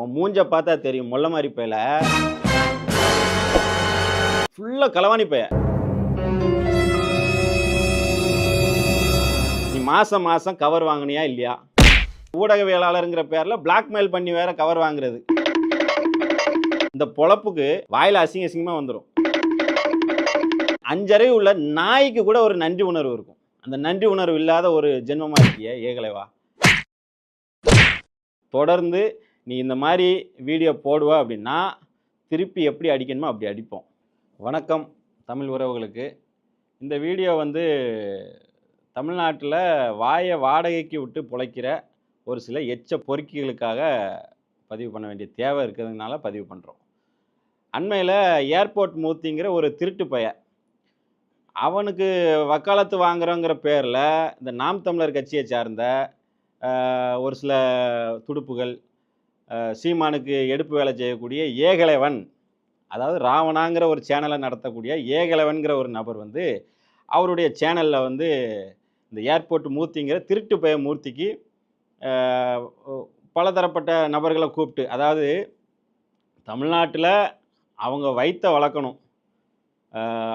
உன் மூஞ்ச பார்த்தா தெரியும். முள்ள மாதிரி பையில. ஃபுல்லாக களவாணி பைய. நீ மாதம் மாதம் கவர் வாங்கினியா இல்லையா? ஊடகவியலாளருங்கிற பேரில் பிளாக்மெயில் பண்ணி வேற கவர் வாங்குறது. இந்த பொழப்புக்கு வாயில் அசிங்க அசிங்கமாக வந்துடும் அஞ்சரை உள்ள நாய்க்கு கூட ஒரு நன்றி உணர்வு இருக்கும். அந்த நன்றி உணர்வு இல்லாத ஒரு ஜென்மமாக இருக்கிய ஏகலைவா? தொடர்ந்து நீ இந்த மாதிரி வீடியோ போடுவ அப்படின்னா திருப்பி எப்படி அடிக்கணுமோ அப்படி அடிப்போம். வணக்கம் தமிழ் உறவுகளுக்கு. இந்த வீடியோ வந்து தமிழ்நாட்டில் வாயை வாடகைக்கு விட்டு பிழைக்கிற ஒரு சில எச்ச பொறுக்கிகளுக்காக பதிவு பண்ண வேண்டிய தேவை இருக்கிறதுனால பதிவு பண்ணுறோம் அண்மையில் ஏர்போர்ட் மூர்த்திங்கிற ஒரு திருட்டு பய அவனுக்கு வக்காலத்து வாங்குறோங்கிற பேரில் இந்த நாம் தமிழர் கட்சியை சார்ந்த ஒரு சில துடுப்புகள் சீமானுக்கு எடுப்பு வேலை செய்யக்கூடிய ஏகலைவன் அதாவது ராவணாங்கிற ஒரு சேனலை நடத்தக்கூடிய ஏகலைவன்கிற ஒரு நபர் வந்து அவருடைய சேனலில் வந்து இந்த ஏர்போர்ட் மூர்த்திங்கிற திருட்டு பய மூர்த்திக்கு பலதரப்பட்ட நபர்களை கூப்பிட்டு அதாவது தமிழ்நாட்டில் அவங்க வைத்த வளர்க்கணும்.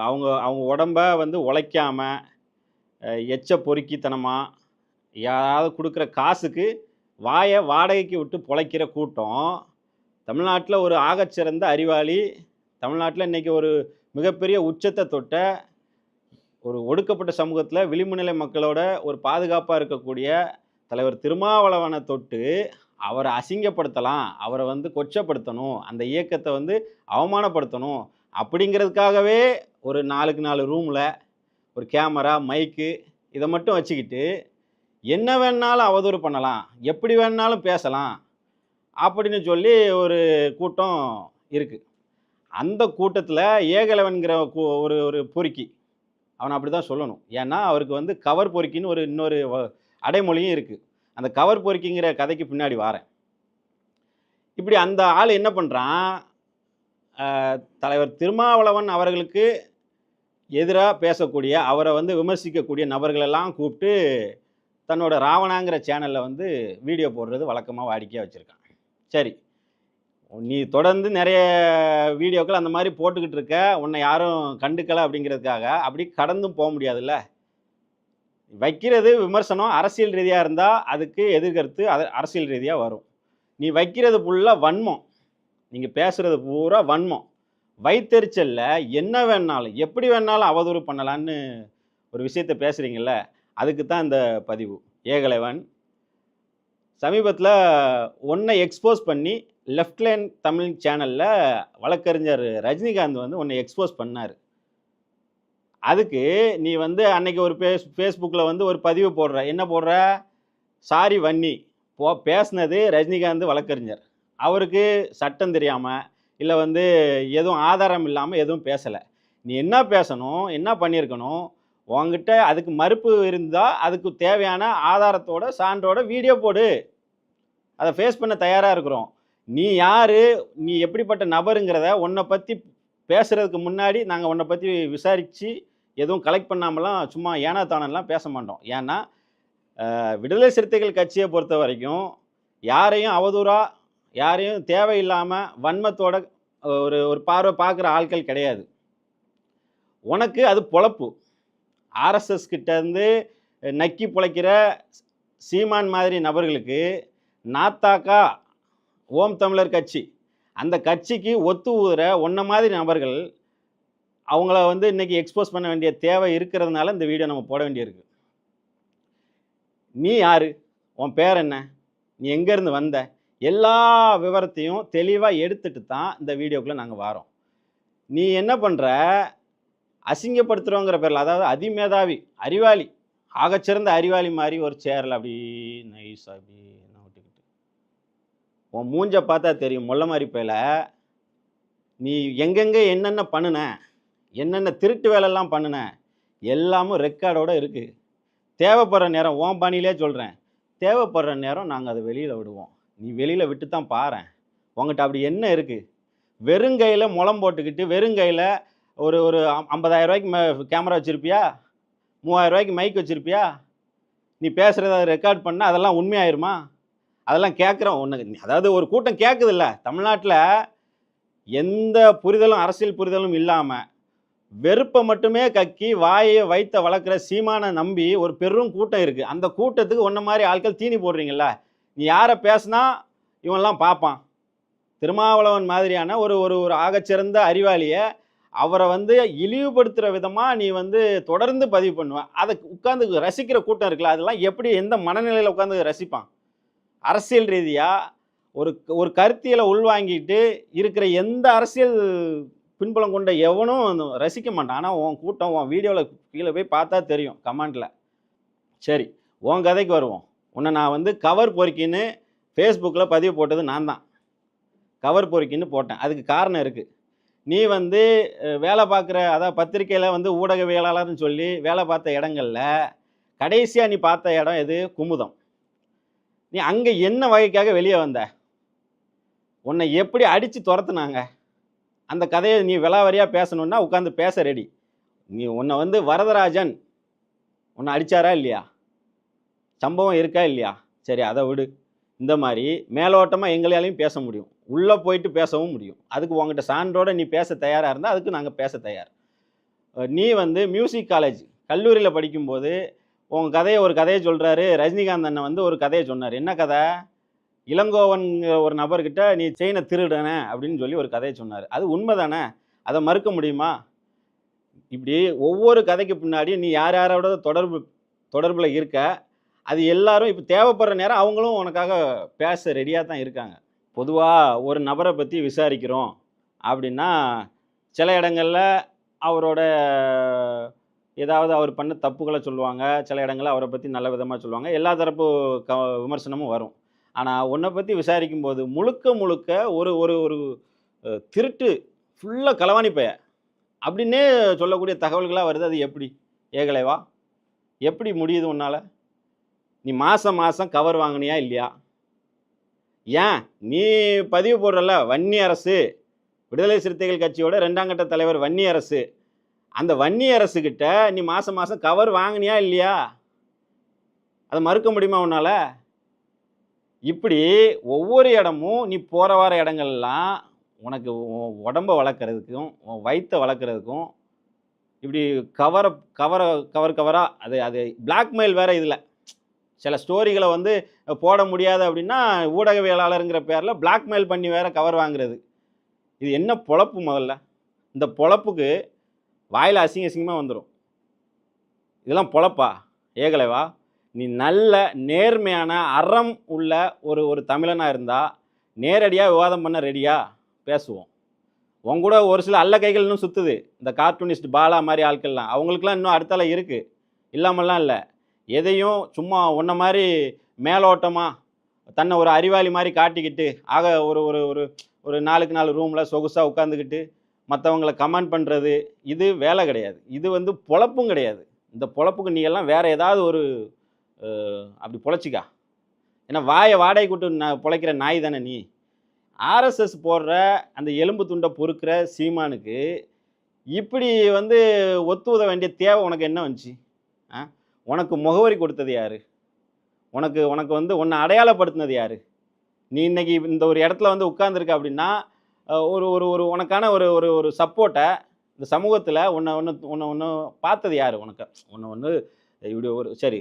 அவங்க அவங்க உடம்ப வந்து உழைக்காமல் எச்ச பொறுக்கித்தனமாக யாராவது கொடுக்குற காசுக்கு வாயை வாடகைக்கு விட்டு பொழைக்கிற கூட்டம். தமிழ்நாட்டில் ஒரு ஆகச்சிறந்த அறிவாளி. தமிழ்நாட்டில் இன்றைக்கி ஒரு மிகப்பெரிய உச்சத்தை தொட்ட ஒரு ஒடுக்கப்பட்ட சமூகத்தில் விளிம்புநிலை மக்களோட ஒரு பாதுகாப்பாக இருக்கக்கூடிய தலைவர் திருமாவளவனை தொட்டு அவரை அசிங்கப்படுத்தலாம் அவரை வந்து கொச்சப்படுத்தணும் அந்த இயக்கத்தை வந்து அவமானப்படுத்தணும் அப்படிங்கிறதுக்காகவே ஒரு நாலுக்கு நாலு ரூமில் ஒரு கேமரா மைக்கு இதை மட்டும் வச்சுக்கிட்டு என்ன வேணாலும் அவதூறு பண்ணலாம் எப்படி வேணாலும் பேசலாம் அப்படின்னு சொல்லி ஒரு கூட்டம் இருக்குது அந்த கூட்டத்தில் ஏகலவன்கிற கூ- ஒரு ஒரு பொறுக்கி அவனை அப்படி தான் சொல்லணும். ஏன்னா அவருக்கு வந்து கவர் பொறுக்கின்னு ஒரு இன்னொரு அடைமொழியும் இருக்குது அந்த கவர் பொறுக்கிங்கிற கதைக்கு பின்னாடி வாரேன். இப்படி அந்த ஆள் என்ன பண்ணுறான் தலைவர் திருமாவளவன் அவர்களுக்கு எதிராக பேசக்கூடிய அவரை வந்து விமர்சிக்கக்கூடிய நபர்களெல்லாம் கூப்பிட்டு தன்னோட ராவணாங்கிற சேனலில் வந்து வீடியோ போடுறது வழக்கமாக வாடிக்கையாக வச்சுருக்கான். சரி. நீ தொடர்ந்து நிறைய வீடியோக்கள் அந்த மாதிரி போட்டுக்கிட்டு இருக்க. உன்னை யாரும் கண்டுக்கலை அப்படிங்கிறதுக்காக. அப்படி கடந்தும் போக முடியாதுல்ல. வைக்கிறது விமர்சனம் அரசியல் ரீதியாக இருந்தால் அதுக்கு எதிர்கருத்து அது அரசியல் ரீதியாக வரும். நீ வைக்கிறது ஃபுல்லாக வன்மம். நீங்கள் பேசுகிறது பூரா வன்மம். வைத்தெரிச்சல்ல என்ன வேணாலும் எப்படி வேணாலும் அவதூறு பண்ணலான்னு ஒரு விஷயத்தை பேசுகிறீங்கள்ல அதுக்கு தான் இந்த பதிவு. ஏகலைவன். சமீபத்தில் ஒன்றை எக்ஸ்போஸ் பண்ணி லெஃப்ட் லைன் தமிழ் சேனலில் வழக்கறிஞர் ரஜினிகாந்த் வந்து உன்னை எக்ஸ்போஸ் பண்ணார். அதுக்கு நீ வந்து அன்னைக்கு ஒரு ஃபேஸ் ஃபேஸ்புக்கில் வந்து ஒரு பதிவு போடுற. என்ன போடுற? சாரி வன்னி. போ பேசினது ரஜினிகாந்த் வழக்கறிஞர். அவருக்கு சட்டம் தெரியாமல் இல்லை வந்து எதுவும் ஆதாரம் இல்லாமல் எதுவும் பேசலை. நீ என்ன பேசணும்? என்ன பண்ணியிருக்கணும்? உங்ககிட்ட அதுக்கு மறுப்பு இருந்தால் அதுக்கு தேவையான ஆதாரத்தோட சான்றோட வீடியோ போடு. அதை ஃபேஸ் பண்ண தயாராக இருக்கிறோம். நீ யார்? நீ எப்படிப்பட்ட நபருங்கிறத உன்னை பற்றி பேசுகிறதுக்கு முன்னாடி நாங்கள் உன்னை பற்றி விசாரித்து எதுவும் கலெக்ட் பண்ணாமலாம் சும்மா ஏனா தானெல்லாம் பேச மாட்டோம். ஏன்னா விடுதலை சிறுத்தைகள் கட்சியை பொறுத்த வரைக்கும் யாரையும் அவதூறாக யாரையும் தேவையில்லாமல் வன்மத்தோட ஒரு ஒரு பார்வை பார்க்குற ஆட்கள் கிடையாது. உனக்கு அது பொழப்பு. ஆர்எஸ்எஸ் கிட்டேருந்து நக்கி பிழைக்கிற சீமான் மாதிரி நபர்களுக்கு நாத்தாக்கா ஓம் தமிழர் கட்சி அந்த கட்சிக்கு ஒத்து ஊதுற ஒன்றை மாதிரி நபர்கள் அவங்கள வந்து இன்னைக்கு எக்ஸ்போஸ் பண்ண வேண்டிய தேவை இருக்கிறதுனால இந்த வீடியோ நம்ம போட வேண்டியிருக்கு. நீ யார்? உன் பேர் என்ன? நீ எங்கேருந்து வந்த? எல்லா விவரத்தையும் தெளிவாக எடுத்துட்டு தான் இந்த வீடியோக்குள்ளே நாங்கள் வாரோம். நீ என்ன பண்ணுற அசிங்கப்படுத்துகிறோங்கிற பேரில் அதாவது அதிமேதாவி அறிவாளி ஆகச்சிறந்த அறிவாளி மாதிரி ஒரு சேரில் அப்படி நைஸ் அப்படி என்ன விட்டுக்கிட்டு உன் மூஞ்ச பார்த்தா தெரியும் முள்ள மாதிரி பையல. நீ எங்கெங்கே என்னென்ன பண்ணுன என்னென்ன திருட்டு வேலைலாம் பண்ணுன எல்லாமும் ரெக்கார்டோட இருக்குது தேவைப்படுற நேரம் ஓன் பாணியிலே சொல்கிறேன் தேவைப்படுற நேரம் நாங்கள் அதை வெளியில் விடுவோம். நீ வெளியில் விட்டு தான் பாரேன் உங்கள்கிட்ட அப்படி என்ன இருக்குது வெறுங்கையில் முளம் போட்டுக்கிட்டு வெறுங்கையில் ஒரு ஒரு ஐம்பதாயிரம் ரூபாய்க்கு கேமரா வச்சுருப்பியா? மூவாயிரம் ரூபாய்க்கு மைக் வச்சுருப்பியா? நீ பேசுகிறத ரெக்கார்ட் பண்ணால் அதெல்லாம் உண்மையாயிருமா? அதெல்லாம் கேட்குறோம். ஒன்று அதாவது ஒரு கூட்டம் கேட்குதுல்ல. தமிழ்நாட்டில் எந்த புரிதலும் அரசியல் புரிதலும் இல்லாமல் வெறுப்பை மட்டுமே கக்கி வாயை வைத்த வளர்க்குற சீமானை நம்பி ஒரு பெரும் கூட்டம் இருக்குது அந்த கூட்டத்துக்கு ஒன்றை மாதிரி ஆட்கள் தீனி போடுறீங்கல்ல. நீ யாரை பேசுனா இவன்லாம் பார்ப்பான். திருமாவளவன் மாதிரியான ஒரு ஒரு ஒரு ஆகச்சிறந்த அறிவாளியை அவரை வந்து இழிவுபடுத்துகிற விதமாக நீ வந்து தொடர்ந்து பதிவு பண்ணுவேன் அதை உட்காந்து ரசிக்கிற கூட்டம் இருக்குல்ல அதெல்லாம் எப்படி எந்த மனநிலையில் உட்காந்து ரசிப்பான்? அரசியல் ரீதியாக ஒரு ஒரு கருத்தியலை உள்வாங்கிட்டு இருக்கிற எந்த அரசியல் பின்புலம் கொண்ட எவனும் அந்த ரசிக்க மாட்டான். ஆனால் உன் கூட்டம் உன் வீடியோவில் கீழே போய் பார்த்தா தெரியும் கமெண்டில். சரி உன் கதைக்கு வருவோம். உன்னை நான் வந்து கவர் பொறுக்கின்னு ஃபேஸ்புக்கில் பதிவு போட்டது நான் தான். கவர் பொறுக்கின்னு போட்டேன். அதுக்கு காரணம் இருக்குது நீ வந்து வேலை பார்க்குற அதாவது பத்திரிக்கையில் வந்து ஊடகவியலாளர்னு சொல்லி வேலை பார்த்த இடங்களில் கடைசியாக நீ பார்த்த இடம் எது? குமுதம். நீ அங்கே என்ன வகைக்காக வெளியே வந்த? உன்னை எப்படி அடித்து துரத்துனாங்க? அந்த கதையை நீ விலாவரியாக பேசணுன்னா உட்காந்து பேச ரெடி நீ உன்னை வந்து வரதராஜன் உன்னை அடிச்சாரா இல்லையா? சம்பவம் இருக்கா இல்லையா? சரி அதை விடு. இந்த மாதிரி மேலோட்டமாக எங்களாலையும் பேச முடியும். உள்ளே போயிட்டு பேசவும் முடியும். அதுக்கு உங்ககிட்ட சான்றோட நீ பேச தயாராக இருந்தால் அதுக்கு நாங்கள் பேச தயார். நீ வந்து மியூசிக் காலேஜ் கல்லூரியில் படிக்கும்போது உன் கதையை ஒரு கதையை சொல்கிறாரு ரஜினிகாந்த் அண்ணன் வந்து ஒரு கதையை சொன்னார். என்ன கதை? இளங்கோவன் ஒரு நபர்கிட்ட நீ செயினை திருடனே அப்படின்னு சொல்லி ஒரு கதையை சொன்னார். அது உண்மை தானே அதை மறுக்க முடியுமா? இப்படி ஒவ்வொரு கதைக்கு பின்னாடி நீ யார் யாரோட தொடர்பு தொடர்பில் இருக்க அது எல்லாரும் இப்போ தேவைப்படுற நேரம் அவங்களும் உனக்காக பேச ரெடியாக தான் இருக்காங்க. பொதுவாக ஒரு நபரை பற்றி விசாரிக்கிறோம் அப்படின்னா சில இடங்களில் அவரோட ஏதாவது அவர் பண்ண தப்புகளை சொல்லுவாங்க. சில இடங்களில் அவரை பற்றி நல்ல விதமாக சொல்லுவாங்க. எல்லா தரப்பு க விமர்சனமும் வரும். ஆனால் உன்னை பற்றி விசாரிக்கும் போது முழுக்க முழுக்க ஒரு ஒரு ஒரு திருட்டு ஃபுல்லாக களவாணி பைய. அப்படின்னே சொல்லக்கூடிய தகவல்களாக வருது. அது எப்படி? ஏகலைவா? எப்படி முடியுது உன்னால்? நீ மாதம் மாதம் கவர் வாங்கினியா இல்லையா? ஏன்? நீ பதிவு போடுறல வன்னி அரசு. விடுதலை சிறுத்தைகள் கட்சியோட ரெண்டாம் கட்ட தலைவர் வன்னி அரசு. அந்த வன்னி அரசுக்கிட்ட நீ மாதம் மாதம் கவர் வாங்கினியா இல்லையா? அதை மறுக்க முடியுமா உன்னால்? இப்படி ஒவ்வொரு இடமும் நீ போகிற வர இடங்கள்லாம் உனக்கு உடம்பை உடம்ப வளர்க்குறதுக்கும் உன் வயிற்றை வளர்க்குறதுக்கும் இப்படி கவரை கவரை கவர் கவராக அது அது பிளாக்மெயில் வேறு இதில். சில ஸ்டோரிகளை வந்து போட முடியாது அப்படின்னா ஊடகவியலாளருங்கிற பேரில் பிளாக்மெயில் பண்ணி வேற கவர் வாங்குறது. இது என்ன பொழப்பு முதல்ல? இந்த பொழப்புக்கு வாயில் அசிங்க அசிங்கமாக வந்துடும் இதெல்லாம் பொழப்பா? ஏகலைவா? நீ நல்ல நேர்மையான அறம் உள்ள ஒரு ஒரு தமிழனாக இருந்தால் நேரடியாக விவாதம் பண்ண ரெடியாக பேசுவோம். உங்கூட ஒரு சில அல்ல கைகள் இன்னும் சுற்றுது இந்த கார்ட்டூனிஸ்ட் பாலா மாதிரி ஆட்கள்லாம். அவங்களுக்குலாம் இன்னும் அடுத்தால இருக்குது இல்லாமல்லாம் இல்லை. எதையும் சும்மா உன்ன மாதிரி மேலோட்டமாக தன்னை ஒரு அறிவாளி மாதிரி காட்டிக்கிட்டு ஆக ஒரு ஒரு ஒரு ஒரு நாளுக்கு நாலு ரூமில் சொகுசாக உட்காந்துக்கிட்டு மற்றவங்களை கமெண்ட் பண்ணுறது இது வேலை கிடையாது. இது வந்து பொழப்பும் கிடையாது. இந்த பொழப்புக்கு நீ எல்லாம் வேறு ஏதாவது ஒரு அப்படி பொழைச்சிக்கா. ஏன்னா வாயை வாடகை கூட்டு நான் பொழைக்கிற நாய் தானே நீ. ஆர்எஸ்எஸ் போடுற அந்த எலும்பு துண்டை பொறுக்கிற சீமானுக்கு இப்படி வந்து ஒத்துவத வேண்டிய தேவை உனக்கு என்ன வந்துச்சு? ஆ? உனக்கு முகவரி கொடுத்தது யார்? உனக்கு உனக்கு வந்து உன்னை அடையாளப்படுத்தினது யார்? நீ இன்னைக்கு இந்த ஒரு இடத்துல வந்து உட்காந்துருக்க அப்படின்னா ஒரு ஒரு ஒரு உனக்கான ஒரு ஒரு ஒரு சப்போர்ட்டை இந்த சமூகத்தில் உன்னை ஒன்று உன்னை ஒன்று பார்த்தது யார் உனக்கு? ஒன்று ஒன்று இப்படி ஒரு சரி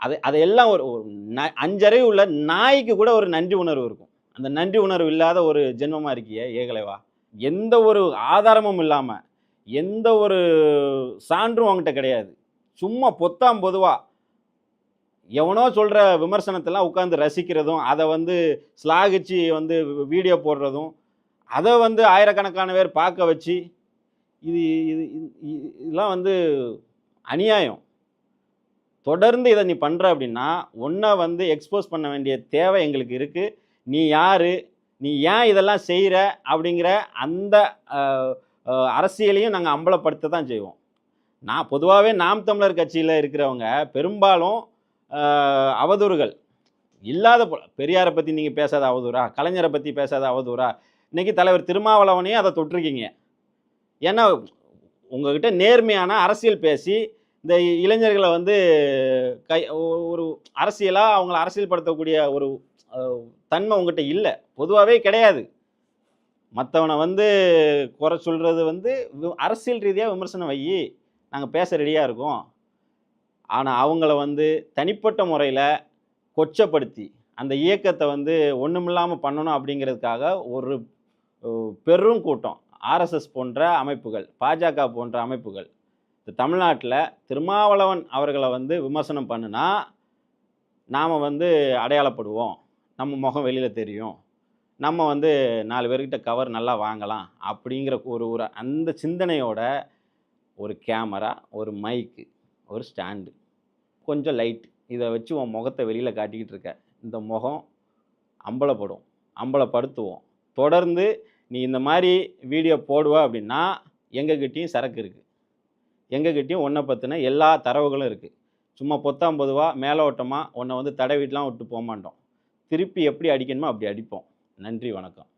அது அதையெல்லாம் ஒரு ஒரு ந அஞ்சறை உள்ள நாய்க்கு கூட ஒரு நன்றி உணர்வு இருக்கும். அந்த நன்றி உணர்வு இல்லாத ஒரு ஜென்மமாக இருக்கியே ஏகலைவா? எந்த ஒரு ஆதாரமும் இல்லாமல் எந்த ஒரு சான்றும் அவங்ககிட்ட கிடையாது. சும்மா பொத்தாம் பொதுவாக எவனோ சொல்கிற விமர்சனத்தெல்லாம் உட்காந்து ரசிக்கிறதும் அதை வந்து ஸ்லாகிச்சு வந்து வீடியோ போடுறதும் அதை வந்து ஆயிரக்கணக்கான பேர் பார்க்க வச்சு இது இது இதெல்லாம் வந்து அநியாயம். தொடர்ந்து இதை நீ பண்ணுற அப்படின்னா ஒன்றை வந்து எக்ஸ்போஸ் பண்ண வேண்டிய தேவை எங்களுக்கு இருக்குது நீ யார்? நீ ஏன் இதெல்லாம் செய்கிற அப்படிங்கிற அந்த அரசியலையும் நாங்கள் அம்பலப்படுத்த தான் செய்வோம். நான் பொதுவாகவே நாம் தமிழர் கட்சியில் இருக்கிறவங்க பெரும்பாலும் அவதூறுகள். இல்லாத போ- பெரியாரை பற்றி நீங்கள் பேசாத அவதூறா? கலைஞரை பற்றி பேசாத அவதூறா? இன்றைக்கி தலைவர் திருமாவளவனையும் அதை தொட்டிருக்கீங்க. ஏன்னா உங்ககிட்ட நேர்மையான அரசியல் பேசி இந்த இளைஞர்களை வந்து கை ஒரு அரசியலாக அவங்கள அரசியல்படுத்தக்கூடிய ஒரு தன்மை உங்ககிட்ட இல்லை. பொதுவாகவே கிடையாது. மற்றவனை வந்து குறை சொல்கிறது வந்து வி- அரசியல் ரீதியாக விமர்சனம் வை நாங்கள் பேச ரெடியாக இருக்கோம். ஆனால் அவங்கள வந்து தனிப்பட்ட முறையில் கொச்சப்படுத்தி அந்த இயக்கத்தை வந்து ஒன்றுமில்லாமல் பண்ணணும் அப்படிங்கிறதுக்காக ஒரு பெரும் கூட்டம். ஆர்எஸ்எஸ் போன்ற அமைப்புகள் பாஜக போன்ற அமைப்புகள். இந்த தமிழ்நாட்டில் திருமாவளவன் அவர்களை வந்து விமர்சனம் பண்ணுனா நாம் வந்து அடையாளப்படுவோம். நம்ம முகம் வெளியில் தெரியும். நம்ம வந்து நாலு பேர்கிட்ட கவர் நல்லா வாங்கலாம் அப்படிங்கிற ஒரு ஒரு அந்த சிந்தனையோட ஒரு கேமரா ஒரு மைக்கு ஒரு ஸ்டாண்டு. கொஞ்சம் லைட். இதை வச்சு உன் முகத்தை வெளியில் காட்டிக்கிட்டு இருக்க. இந்த முகம் அம்பலப்படும். அம்பலப்படுத்துவோம். தொடர்ந்து நீ இந்த மாதிரி வீடியோ போடுவ அப்படின்னா எங்ககிட்டையும் சரக்கு இருக்குது எங்ககிட்டையும் ஒன்றை பற்றின எல்லா தரவுகளும் இருக்குது சும்மா பொத்தாம் பொதுவாக மேலோட்டமாக உன்னை வந்து தடை வீட்டெலாம் விட்டு போக மாட்டோம். திருப்பி எப்படி அடிக்கணுமோ அப்படி அடிப்போம். நன்றி வணக்கம்.